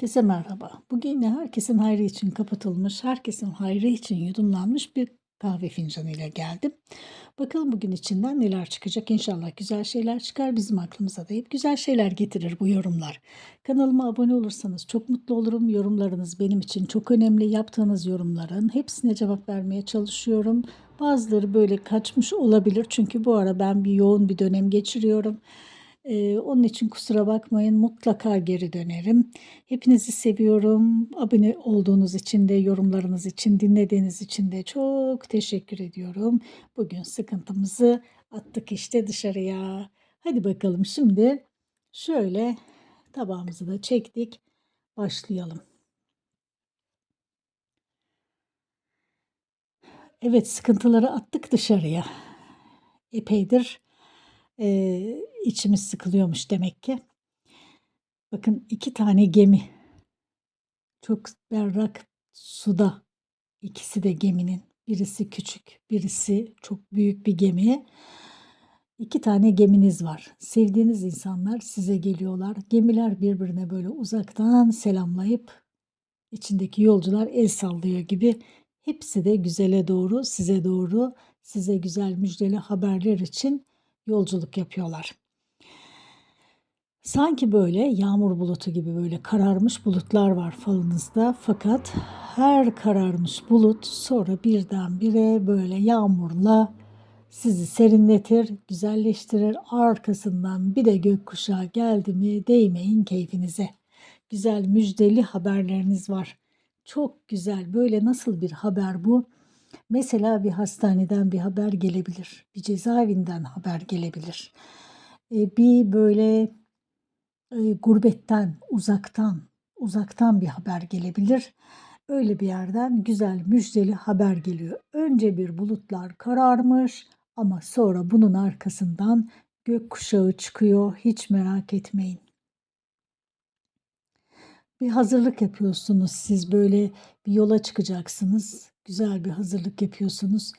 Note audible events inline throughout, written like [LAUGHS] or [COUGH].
Herkese merhaba. Bugün yine herkesin hayrı için kapatılmış, herkesin hayrı için yudumlanmış bir kahve fincanıyla geldim. Bakalım bugün içinden neler çıkacak. İnşallah güzel şeyler çıkar. Bizim aklımıza da güzel şeyler getirir bu yorumlar. Kanalıma abone olursanız çok mutlu olurum. Yorumlarınız benim için çok önemli. Yaptığınız yorumların hepsine cevap vermeye çalışıyorum. Bazıları böyle kaçmış olabilir. Çünkü bu ara ben bir yoğun bir dönem geçiriyorum. Ee, onun için kusura bakmayın mutlaka geri dönerim. Hepinizi seviyorum. Abone olduğunuz için de yorumlarınız için dinlediğiniz için de çok teşekkür ediyorum. Bugün sıkıntımızı attık işte dışarıya. Hadi bakalım şimdi şöyle tabağımızı da çektik. Başlayalım. Evet sıkıntıları attık dışarıya. Epeydir e, içimiz sıkılıyormuş demek ki. Bakın iki tane gemi. Çok berrak suda. İkisi de geminin. Birisi küçük, birisi çok büyük bir gemi. İki tane geminiz var. Sevdiğiniz insanlar size geliyorlar. Gemiler birbirine böyle uzaktan selamlayıp içindeki yolcular el sallıyor gibi. Hepsi de güzele doğru, size doğru, size güzel müjdeli haberler için yolculuk yapıyorlar. Sanki böyle yağmur bulutu gibi böyle kararmış bulutlar var falınızda fakat her kararmış bulut sonra birdenbire böyle yağmurla sizi serinletir, güzelleştirir. Arkasından bir de gökkuşağı geldi mi değmeyin keyfinize. Güzel müjdeli haberleriniz var. Çok güzel. Böyle nasıl bir haber bu? Mesela bir hastaneden bir haber gelebilir. Bir cezaevinden haber gelebilir. E, bir böyle e, gurbetten, uzaktan, uzaktan bir haber gelebilir. Öyle bir yerden güzel müjdeli haber geliyor. Önce bir bulutlar kararmış ama sonra bunun arkasından gökkuşağı çıkıyor. Hiç merak etmeyin. Bir hazırlık yapıyorsunuz siz böyle bir yola çıkacaksınız. Güzel bir hazırlık yapıyorsunuz.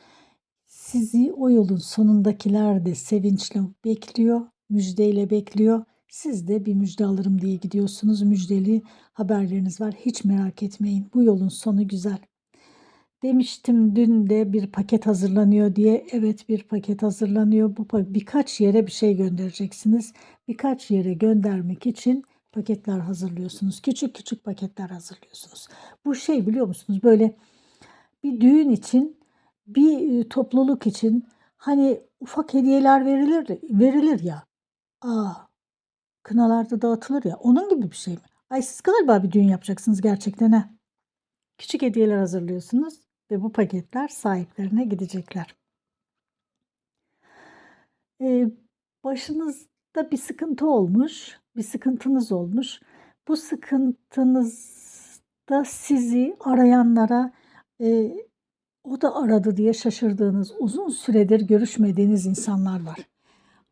Sizi o yolun sonundakiler de sevinçle bekliyor, müjdeyle bekliyor. Siz de bir müjde alırım diye gidiyorsunuz. Müjdeli haberleriniz var. Hiç merak etmeyin. Bu yolun sonu güzel. Demiştim dün de bir paket hazırlanıyor diye. Evet bir paket hazırlanıyor. Bu birkaç yere bir şey göndereceksiniz. Birkaç yere göndermek için paketler hazırlıyorsunuz. Küçük küçük paketler hazırlıyorsunuz. Bu şey biliyor musunuz? Böyle bir düğün için, bir e, topluluk için hani ufak hediyeler verilir verilir ya. Aa, kınalarda dağıtılır ya. Onun gibi bir şey mi? Ay siz galiba bir düğün yapacaksınız gerçekten ha. Küçük hediyeler hazırlıyorsunuz ve bu paketler sahiplerine gidecekler. Ee, başınızda bir sıkıntı olmuş, bir sıkıntınız olmuş. Bu sıkıntınızda sizi arayanlara e, o da aradı diye şaşırdığınız, uzun süredir görüşmediğiniz insanlar var.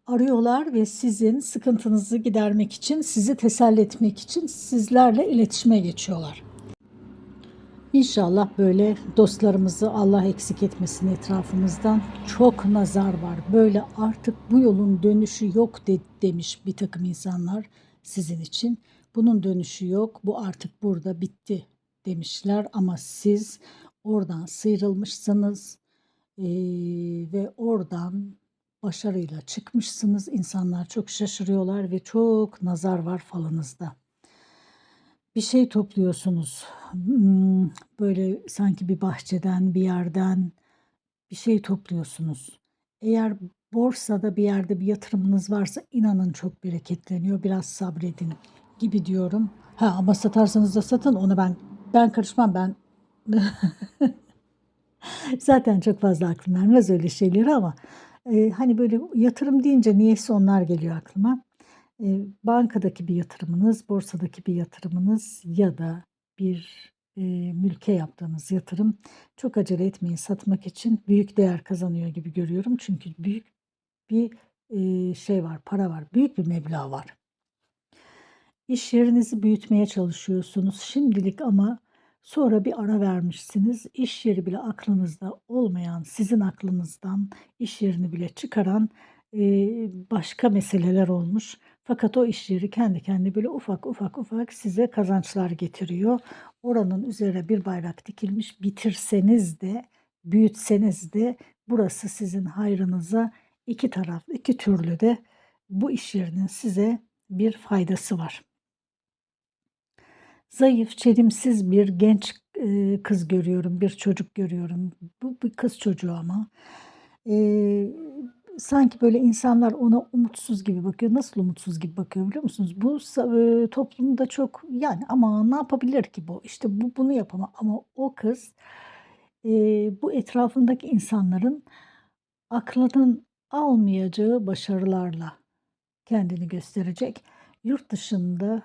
Arıyorlar ve sizin sıkıntınızı gidermek için, sizi teselli etmek için sizlerle iletişime geçiyorlar. İnşallah böyle dostlarımızı Allah eksik etmesin etrafımızdan. Çok nazar var. Böyle artık bu yolun dönüşü yok de, demiş bir takım insanlar sizin için. Bunun dönüşü yok. Bu artık burada bitti demişler ama siz oradan sıyrılmışsınız e, ve oradan başarıyla çıkmışsınız. İnsanlar çok şaşırıyorlar ve çok nazar var falınızda. Bir şey topluyorsunuz. Hmm, böyle sanki bir bahçeden, bir yerden bir şey topluyorsunuz. Eğer borsada bir yerde bir yatırımınız varsa inanın çok bereketleniyor. Biraz sabredin gibi diyorum. Ha ama satarsanız da satın onu ben ben karışmam ben [LAUGHS] Zaten çok fazla aklım ermez öyle şeyleri ama e, hani böyle yatırım deyince niyeyse onlar geliyor aklıma. E, bankadaki bir yatırımınız, borsadaki bir yatırımınız ya da bir e, mülke yaptığınız yatırım çok acele etmeyin satmak için büyük değer kazanıyor gibi görüyorum. Çünkü büyük bir e, şey var, para var, büyük bir meblağ var. İş yerinizi büyütmeye çalışıyorsunuz şimdilik ama Sonra bir ara vermişsiniz. İş yeri bile aklınızda olmayan, sizin aklınızdan iş yerini bile çıkaran e, başka meseleler olmuş. Fakat o iş yeri kendi kendine böyle ufak ufak ufak size kazançlar getiriyor. Oranın üzerine bir bayrak dikilmiş. Bitirseniz de, büyütseniz de burası sizin hayrınıza iki taraflı, iki türlü de bu iş yerinin size bir faydası var. Zayıf, çelimsiz bir genç kız görüyorum, bir çocuk görüyorum. Bu bir kız çocuğu ama. Sanki böyle insanlar ona umutsuz gibi bakıyor. Nasıl umutsuz gibi bakıyor biliyor musunuz? Bu toplumda çok yani ama ne yapabilir ki bu? İşte bu bunu yapamaz. Ama o kız bu etrafındaki insanların aklının almayacağı başarılarla kendini gösterecek. Yurt dışında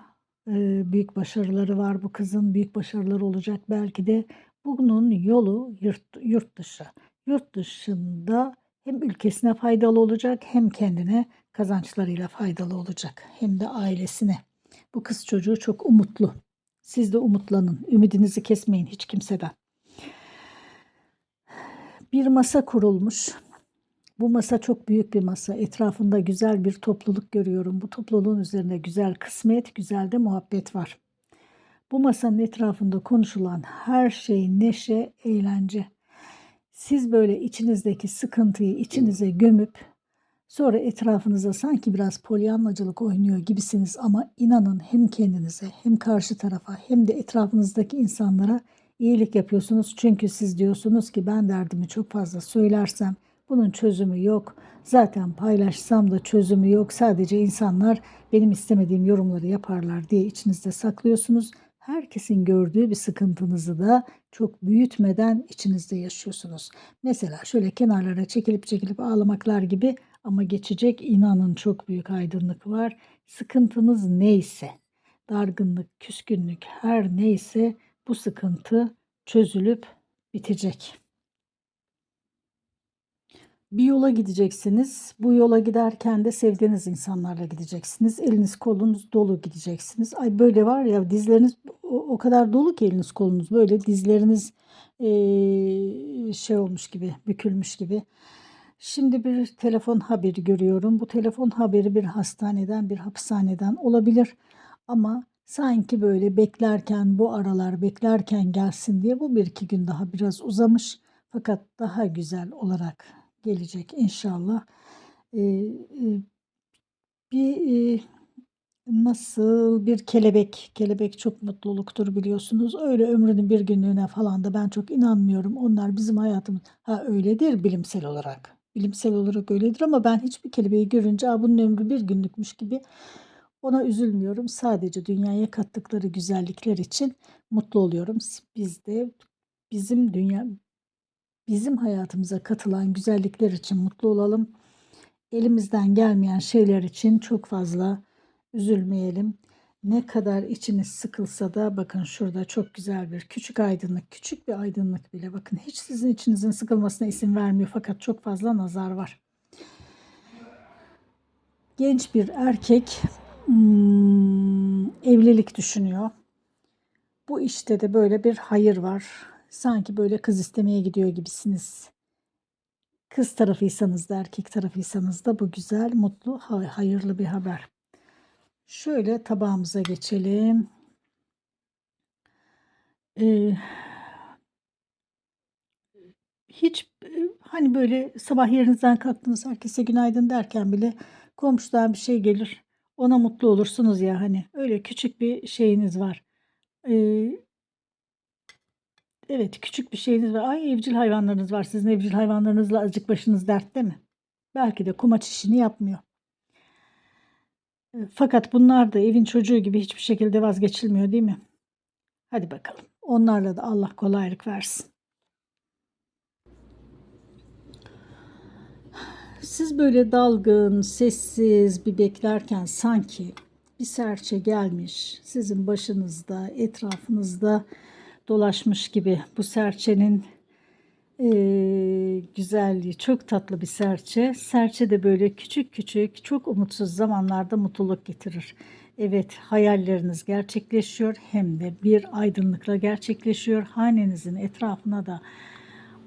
büyük başarıları var bu kızın. Büyük başarıları olacak belki de. Bunun yolu yurt, yurt dışı. Yurt dışında hem ülkesine faydalı olacak hem kendine kazançlarıyla faydalı olacak. Hem de ailesine. Bu kız çocuğu çok umutlu. Siz de umutlanın. Ümidinizi kesmeyin hiç kimseden. Bir masa kurulmuş. Bu masa çok büyük bir masa. Etrafında güzel bir topluluk görüyorum. Bu topluluğun üzerinde güzel kısmet, güzel de muhabbet var. Bu masanın etrafında konuşulan her şey neşe, eğlence. Siz böyle içinizdeki sıkıntıyı içinize gömüp sonra etrafınıza sanki biraz polyanlacılık oynuyor gibisiniz ama inanın hem kendinize hem karşı tarafa hem de etrafınızdaki insanlara iyilik yapıyorsunuz. Çünkü siz diyorsunuz ki ben derdimi çok fazla söylersem bunun çözümü yok. Zaten paylaşsam da çözümü yok. Sadece insanlar benim istemediğim yorumları yaparlar diye içinizde saklıyorsunuz. Herkesin gördüğü bir sıkıntınızı da çok büyütmeden içinizde yaşıyorsunuz. Mesela şöyle kenarlara çekilip çekilip ağlamaklar gibi ama geçecek inanın çok büyük aydınlık var. Sıkıntınız neyse, dargınlık, küskünlük her neyse bu sıkıntı çözülüp bitecek. Bir yola gideceksiniz. Bu yola giderken de sevdiğiniz insanlarla gideceksiniz. Eliniz kolunuz dolu gideceksiniz. Ay böyle var ya dizleriniz o, kadar dolu ki eliniz kolunuz böyle dizleriniz şey olmuş gibi, bükülmüş gibi. Şimdi bir telefon haberi görüyorum. Bu telefon haberi bir hastaneden, bir hapishaneden olabilir. Ama sanki böyle beklerken, bu aralar beklerken gelsin diye bu bir iki gün daha biraz uzamış. Fakat daha güzel olarak gelecek inşallah. Bir nasıl bir kelebek, kelebek çok mutluluktur biliyorsunuz. Öyle ömrünün bir günlüğüne falan da ben çok inanmıyorum. Onlar bizim hayatımız. Ha öyledir bilimsel olarak. Bilimsel olarak öyledir ama ben hiçbir kelebeği görünce "Aa, bunun ömrü bir günlükmüş gibi ona üzülmüyorum. Sadece dünyaya kattıkları güzellikler için mutlu oluyorum. Biz de bizim dünya bizim hayatımıza katılan güzellikler için mutlu olalım. Elimizden gelmeyen şeyler için çok fazla üzülmeyelim. Ne kadar içiniz sıkılsa da bakın şurada çok güzel bir küçük aydınlık, küçük bir aydınlık bile bakın hiç sizin içinizin sıkılmasına izin vermiyor fakat çok fazla nazar var. Genç bir erkek hmm, evlilik düşünüyor. Bu işte de böyle bir hayır var. Sanki böyle kız istemeye gidiyor gibisiniz. Kız tarafıysanız da erkek tarafıysanız da bu güzel, mutlu, hayırlı bir haber. Şöyle tabağımıza geçelim. Ee, hiç hani böyle sabah yerinizden kalktınız herkese günaydın derken bile komşudan bir şey gelir. Ona mutlu olursunuz ya hani öyle küçük bir şeyiniz var. Ee, evet küçük bir şeyiniz var. Ay evcil hayvanlarınız var. Sizin evcil hayvanlarınızla azıcık başınız dertte mi? Belki de kumaç işini yapmıyor. Fakat bunlar da evin çocuğu gibi hiçbir şekilde vazgeçilmiyor değil mi? Hadi bakalım. Onlarla da Allah kolaylık versin. Siz böyle dalgın, sessiz bir beklerken sanki bir serçe gelmiş sizin başınızda, etrafınızda dolaşmış gibi bu serçenin e, güzelliği çok tatlı bir serçe. Serçe de böyle küçük küçük çok umutsuz zamanlarda mutluluk getirir. Evet hayalleriniz gerçekleşiyor hem de bir aydınlıkla gerçekleşiyor. Hanenizin etrafına da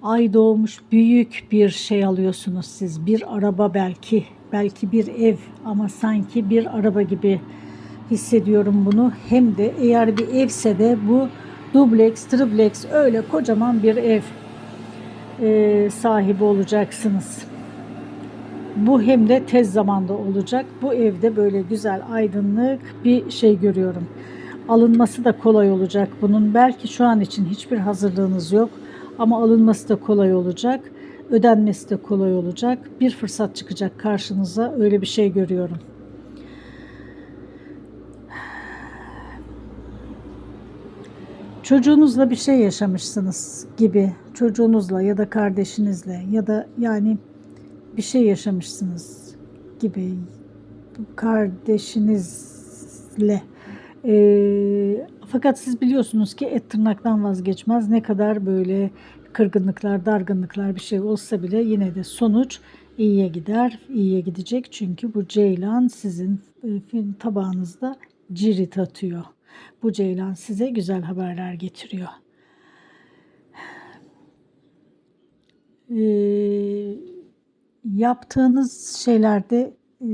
ay doğmuş büyük bir şey alıyorsunuz siz. Bir araba belki, belki bir ev ama sanki bir araba gibi hissediyorum bunu. Hem de eğer bir evse de bu dubleks, tripleks öyle kocaman bir ev e, sahibi olacaksınız. Bu hem de tez zamanda olacak. Bu evde böyle güzel aydınlık bir şey görüyorum. Alınması da kolay olacak bunun. Belki şu an için hiçbir hazırlığınız yok ama alınması da kolay olacak. Ödenmesi de kolay olacak. Bir fırsat çıkacak karşınıza. Öyle bir şey görüyorum. Çocuğunuzla bir şey yaşamışsınız gibi. Çocuğunuzla ya da kardeşinizle ya da yani bir şey yaşamışsınız gibi kardeşinizle. Ee, fakat siz biliyorsunuz ki et tırnaktan vazgeçmez. Ne kadar böyle kırgınlıklar, dargınlıklar bir şey olsa bile yine de sonuç iyiye gider. iyiye gidecek çünkü bu ceylan sizin e, tabağınızda cirit atıyor. Bu ceylan size güzel haberler getiriyor. Ee, yaptığınız şeylerde e,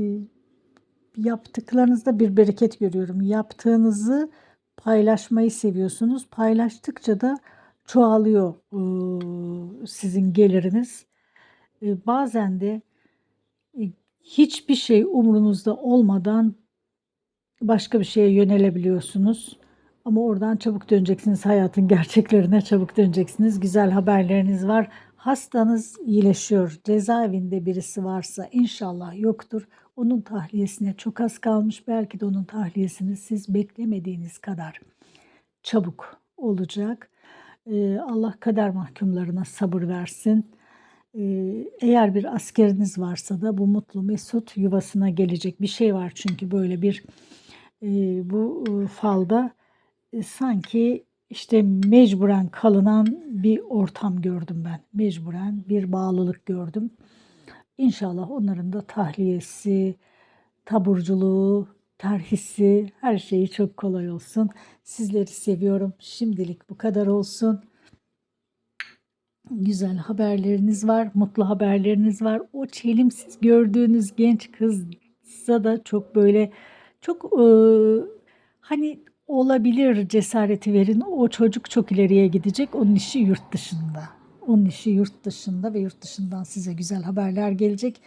yaptıklarınızda bir bereket görüyorum. Yaptığınızı paylaşmayı seviyorsunuz. Paylaştıkça da çoğalıyor e, sizin geliriniz. E, bazen de e, hiçbir şey umrunuzda olmadan başka bir şeye yönelebiliyorsunuz. Ama oradan çabuk döneceksiniz. Hayatın gerçeklerine çabuk döneceksiniz. Güzel haberleriniz var. Hastanız iyileşiyor. Cezaevinde birisi varsa inşallah yoktur. Onun tahliyesine çok az kalmış. Belki de onun tahliyesini siz beklemediğiniz kadar çabuk olacak. Ee, Allah kader mahkumlarına sabır versin. Ee, eğer bir askeriniz varsa da bu mutlu mesut yuvasına gelecek bir şey var çünkü böyle bir bu falda sanki işte mecburen kalınan bir ortam gördüm ben. Mecburen bir bağlılık gördüm. İnşallah onların da tahliyesi, taburculuğu, terhisi, her şeyi çok kolay olsun. Sizleri seviyorum. Şimdilik bu kadar olsun. Güzel haberleriniz var, mutlu haberleriniz var. O çelimsiz gördüğünüz genç kızsa da çok böyle çok e, hani olabilir cesareti verin. O çocuk çok ileriye gidecek. Onun işi yurt dışında. Onun işi yurt dışında ve yurt dışından size güzel haberler gelecek.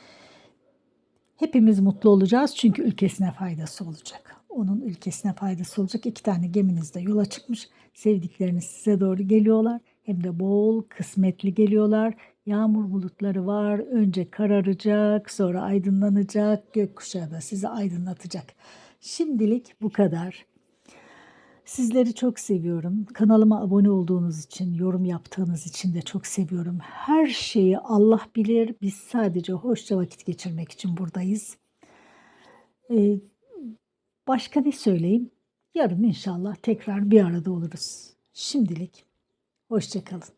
Hepimiz mutlu olacağız çünkü ülkesine faydası olacak. Onun ülkesine faydası olacak. İki tane geminiz de yola çıkmış. Sevdikleriniz size doğru geliyorlar. Hem de bol kısmetli geliyorlar. Yağmur bulutları var. Önce kararacak, sonra aydınlanacak. Gökkuşağı da sizi aydınlatacak. Şimdilik bu kadar. Sizleri çok seviyorum. Kanalıma abone olduğunuz için, yorum yaptığınız için de çok seviyorum. Her şeyi Allah bilir. Biz sadece hoşça vakit geçirmek için buradayız. Ee, başka ne söyleyeyim? Yarın inşallah tekrar bir arada oluruz. Şimdilik hoşça kalın.